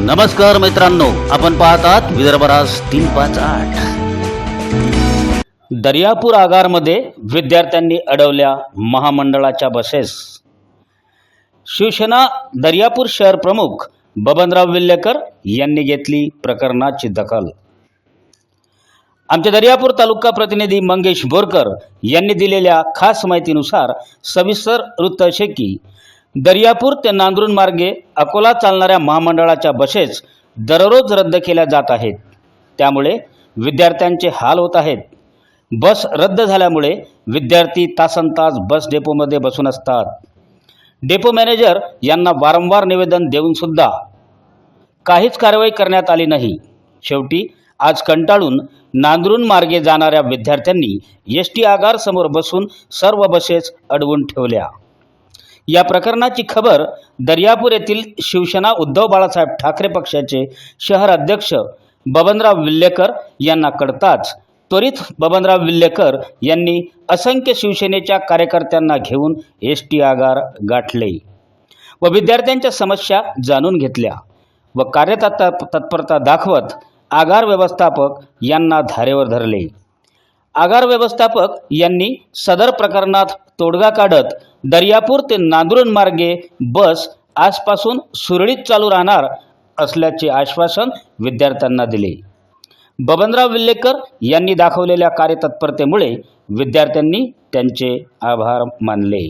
नमस्कार मित्रांनो आपण पाहतात विदर्भराज तीन पाच आठ. दर्यापूर आगारमध्ये विद्यार्थ्यांनी अडवल्या महामंडळाच्या बसेस. शिवसेना दर्यापूर शहर प्रमुख बबनराव विल्लेकर यांनी घेतली प्रकरणाची दखल. आमच्या दर्यापूर तालुका प्रतिनिधी मंगेश बोरकर यांनी दिलेल्या खास माहितीनुसार सविस्तर वृत्त असे की दर्यापूर ते नांदुरून मार्गे अकोला चालणाऱ्या महामंडळाच्या बसेस दररोज रद्द केल्या जात आहेत. त्यामुळे विद्यार्थ्यांचे हाल होत आहेत. बस रद्द झाल्यामुळे विद्यार्थी तासनतास बस डेपोमध्ये बसून असतात. डेपो मॅनेजर यांना वारंवार निवेदन देऊनसुद्धा काहीच कारवाई करण्यात आली नाही. शेवटी आज कंटाळून नांदरून मार्गे जाणाऱ्या विद्यार्थ्यांनी एस टी आगार समोर बसून सर्व बसेस अडवून ठेवल्या. या प्रकरणाची खबर दर्यापूर येथील शिवसेना उद्धव बाळासाहेब ठाकरे पक्षाचे शहर अध्यक्ष बबनराव विल्लेकर यांना कळताच त्वरित बबनराव विल्लेकर यांनी असंख्य शिवसेनेच्या कार्यकर्त्यांना घेऊन एस टी आगार गाठले व विद्यार्थ्यांच्या समस्या जाणून घेतल्या व कार्यतत् तत्परता दाखवत आगार व्यवस्थापक यांना धारेवर धरले. आगार व्यवस्थापक यांनी सदर प्रकरणात तोडगा काढत दर्यापूर ते नांदुरण मार्गे बस आजपासून सुरळीत चालू राहणार असल्याचे आश्वासन विद्यार्थ्यांना दिले. बबनराव विल्लेकर यांनी दाखवलेल्या कार्यतत्परतेमुळे विद्यार्थ्यांनी त्यांचे आभार मानले.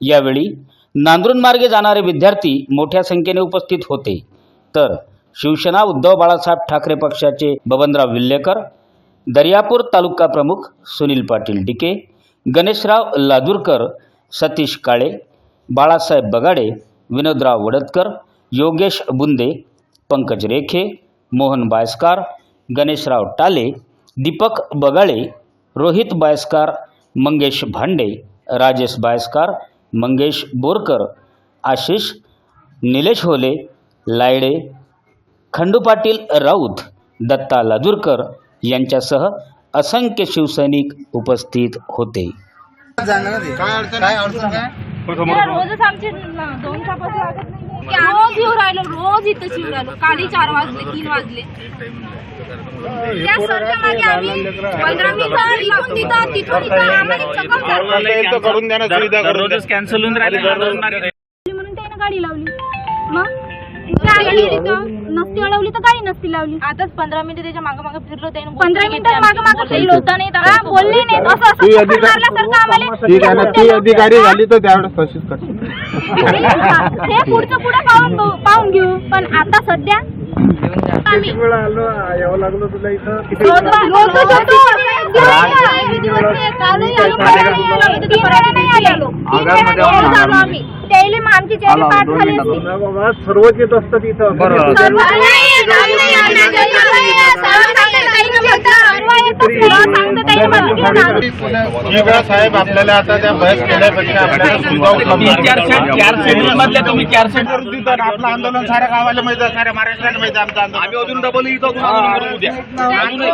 यावेळी नांदुरण मार्गे जाणारे विद्यार्थी मोठ्या संख्येने उपस्थित होते. तर शिवसेना उद्धव बाळासाहेब ठाकरे पक्षाचे बबनराव विल्लेकर दर्यापूर तालुका प्रमुख सुनील पाटील डिके गणेशराव लादूरकर सतीश काळे बाळासाहेब बगाडे विनोदराव वडतकर योगेश बुंदे पंकज रेखे मोहन बायस्कार गणेशराव टाले दीपक बगाळे रोहित बायस्कार मंगेश भांडे राजेश बायस्कार मंगेश बोरकर आशिष निलेश होले लायडे खंडू पाटील राऊत दत्ता लादूरकर यांच्यासह असंख्य शिवसैनिक उपस्थित होते. रोजच आमचे दोन लागत नाही. रोज येऊ राहिलो रोज इथं येऊ राहिलो. काली चार वाजले तीन वाजले. त्या सरच्या मागे आम्ही पंधरा मिनिटं इथून तिथं तिथून इथं आम्हाला चक्कर झाली. करून द्या ना सुविधा करून द्या. कॅन्सल होऊन राहिले म्हणून त्याने गाडी लावली. मग? तिथं नसती अडवली तर गाडी नसती लावली. आताच पंधरा मिनिटं त्याच्यामागे मागे फिरलो त्याने पंधरा मिनिटं मागे मागे फिरलो. होता नाही हा, बोलले नाही. असं असं ती चक्कर अधिकार- मारल्यासारखं आम्हाला ठीक आहे ना ती अधिकारी झाली तर त्यावेळेस तशीच करते हे पुढचं पुढे पाहून पाहून घेऊ. पण आता सध्या आम्ही वेळा आलो यावं लागलं तुला इथं. किती रोज रोज येतो. किती दिवस नाही, कालही आलो, परवाही आलो, तीन वेळा नाही आलो. तीन वेळा रोज आलो आम्ही. त्याला मग आमची चेहरे पाठ झाले असते. बाबा सर्वच येत असतात इथं. सर्व नाही, साहेब आपल्याला आता त्या बहस केल्यापेक्षा आपल्याला सुविधा उपलब्ध चार तुम्ही चार सेट करून देतात. आपलं आंदोलन साऱ्या गावाला माहिती आहे साऱ्या महाराष्ट्राला माहिती आमचं आंदोलन आम्ही अजून डबल इथं उद्या त्यामुळे-